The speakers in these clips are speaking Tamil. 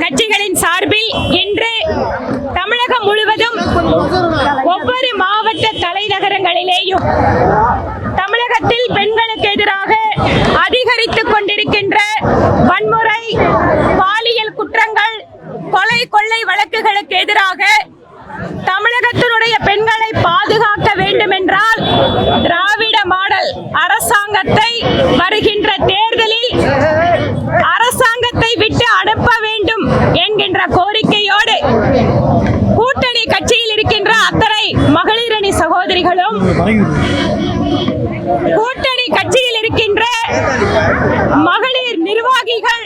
கட்சிகளின் சார்பில் இன்று தமிழகம் முழுவதும் ஒவ்வொரு மாவட்ட தலைநகரங்களிலேயும் தமிழகத்தில் பெண்களுக்கு எதிராக அதிகரித்துக் கொண்டிருக்கின்ற வன்முறை பாலியல் குற்றங்கள் கொலை கொள்ளை வழக்குகளுக்கு எதிராக தமிழகத்தினுடைய பெண்களை பாதுகாக்க வேண்டும் என்றால் திராவிட மாடல் அரசாங்கத்தை வருகின்ற தேர்தலில் அரசாங்கத்தை விட்டு அனுப்ப வேண்டும் என்கின்ற கோரிக்கையோடு கூட்டணி கட்சியில் இருக்கின்ற அத்தனை மகளிரணி கூட்டணி கட்சியில் இருக்கின்ற மகளிர் நிர்வாகிகள்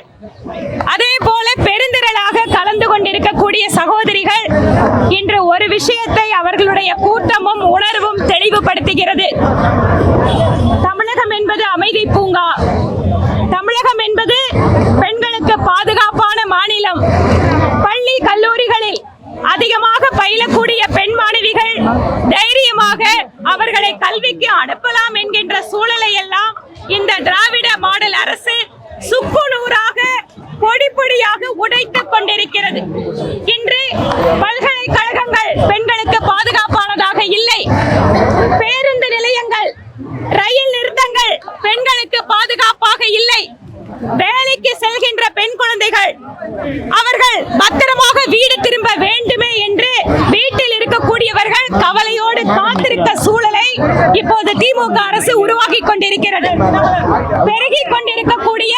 அதே போல பெருந்திரளாக கலந்து கொண்டிருக்கக்கூடிய சகோதரிகள் இன்று ஒரு விஷயத்தை அவர்களுடைய கூட்டமும் உணர்வும் தெளிவுபடுத்துகிறது. தமிழகம் என்பது அமைதி பூங்கா. தமிழகம் என்பது பெண்களுக்கு பாதுகாப்பான மாநிலம். பள்ளி கல்லூரிகளில் அதிகமாக பயிலக்கூடிய பெண் மாணவிகள் அவர்களை கல்விக்கு அனுப்பலாம் என்கின்ற சூழலை எல்லாம் இந்த திராவிட மாடல் அரசு சுக்குநூறாக பொடி பொடியாக உடைத்துக் கொண்டிருக்கிறது. இன்று பல்கலைக்கழகங்கள் பெண்களுக்கு பாதுகாப்பானதாக இல்லை. பேருந்து நிலையங்கள் ரயில் நிறுத்தங்கள் பெண்களுக்கு பாதுகாப்பாக இல்லை. வேலைக்கு செல்கின்ற பெண் குழந்தைகள் அவர்கள் பத்திரமாக வீடு திரும்ப வேண்டுமே என்று வீட்டில் இருக்கக்கூடியவர்கள் கவலையோடு காத்திருக்க சூழலை இப்போது திமுக அரசு உருவாக்கி கொண்டிருக்கிறது. பெருகி கொண்டிருக்கக்கூடிய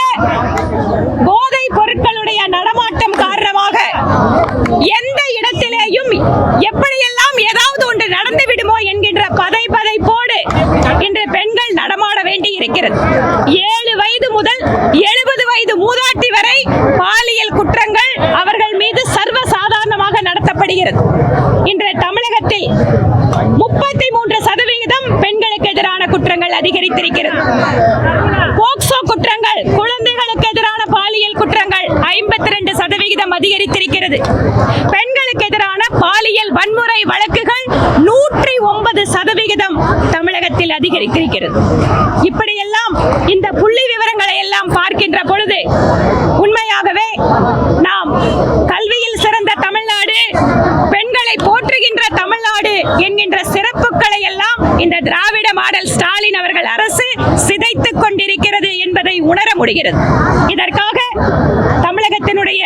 போதை பொருட்களுடைய நடமாட்டம் காரணமாக எந்த இடத்திலேயும் எப்படியெல்லாம் ஏதாவது ஒன்று நடந்து விடுமோ என்கின்ற பதை பதைப்போடு இன்று பெண்கள் நடமாட வேண்டி இருக்கிறது. ஏழு வயது முதல் எழுபது வயது மூதாட்டி வரை பாலியல் குற்றங்கள் அவர்கள் மீது சர்வ சாதாரணமாக நடத்தப்படுகிறது. இன்று தமிழகத்தில் முப்பத்தி மூன்று சதவிகிதம் பெண்களுக்கு எதிரான குற்றங்கள் அதிகரித்திருக்கிறது. போக்சோ குற்றங்கள் குழந்தைகளுக்கு எதிரான பாலியல் குற்றங்கள் ஐம்பத்தி ரெண்டு சதவிகிதம் அதிகரித்திருக்கிறது. பெண்களுக்கு எதிரான பாலியல் வன்முறை வழக்குகள் நூற்றி ஒன்பது சதவிகிதம் தமிழகத்தில் அதிகரித்திருக்கிறது. இப்படியெல்லாம் இந்த புள்ளி விவரங்களை எல்லாம் பார்க்கின்ற பொழுது உண்மையாகவே நாம் கல்வியில் சிறந்த தமிழ்நாடு பெண்களை போற்றுகின்ற தமிழ்நாடு என்கின்ற சிறப்புகளை எல்லாம் இந்த திராவிட மாடல் ஸ்டாலின் அவர்கள் அரசு சிதைத்துக் கொண்டிருக்கிறது என்பதை உணர முடிகிறது. இதற்காக தமிழகத்தினுடைய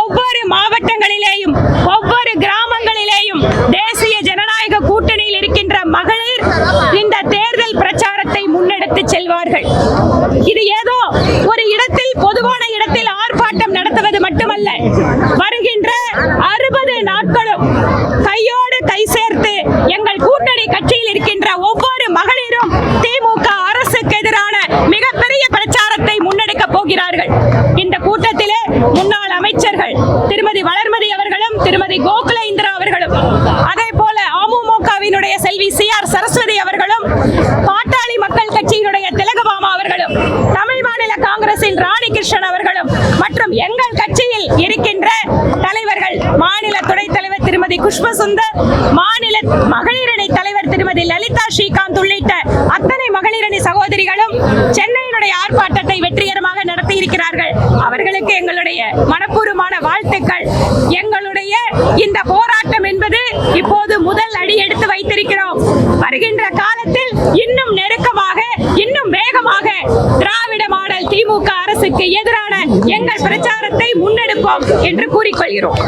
ஒவ்வொரு மாவட்டங்களிலேயும் ஒவ்வொரு கிராமங்களிலேயும் தேசிய ஜனநாயக கூட்டணியில் இருக்கின்ற மகளிர் இந்த தேர்தல் பிரச்சாரத்தை முன்னெடுத்து செல்வார்கள். இது ஏதோ ஒரு இடத்தில் பொதுவான இடத்தில் ஆர்ப்பாட்டம் நடத்துவது மட்டுமல்ல வரும் திருமதி வளர்மதி அவர்களும் திருமதி கோகுல இந்திரா அவர்களும். அதே போல அமமுகவினுடைய செல்வி சி ஆர் சரஸ்வதி அவர்களும் பாட்டாளி மக்கள் கட்சியினுடைய திலகபாமா அவர்களும் தமிழ் மாநில காங்கிரசின் ராணி கிருஷ்ணன் அவர்களும் மற்றும் எங்கள் கட்சியில் இருக்கின்ற தலைவர்கள் மாநில துணைத் தலைவர் திருமதி குஷ்ப சுந்தர் மாநில மகளிரணி தலைவர் திருமதி லலிதா ஸ்ரீகாந்த் உள்ளிட்ட அத்தனை மகளிரணி சகோதரிகளும் சென்னையினுடைய ஆர்ப்பாட்டத்தை வெற்றிகரமாக நடத்தி இருக்கிறார்கள். அவர்களுக்கு எங்களுடைய மனப்பூர்வமான வாழ்த்துக்கள். எங்களுடைய இந்த போராட்டம் என்பது இப்போது முதல் அடி எடுத்து வைத்திருக்கிறோம். வருகின்ற காலத்தில் இன்னும் நெருக்கமாக இன்னும் வேகமாக திராவிட மாடல் திமுக அரசுக்கு எதிரான எங்கள் பிரச்சாரத்தை முன்னெடுப்போம் என்று கூறிக்கொள்கிறோம்.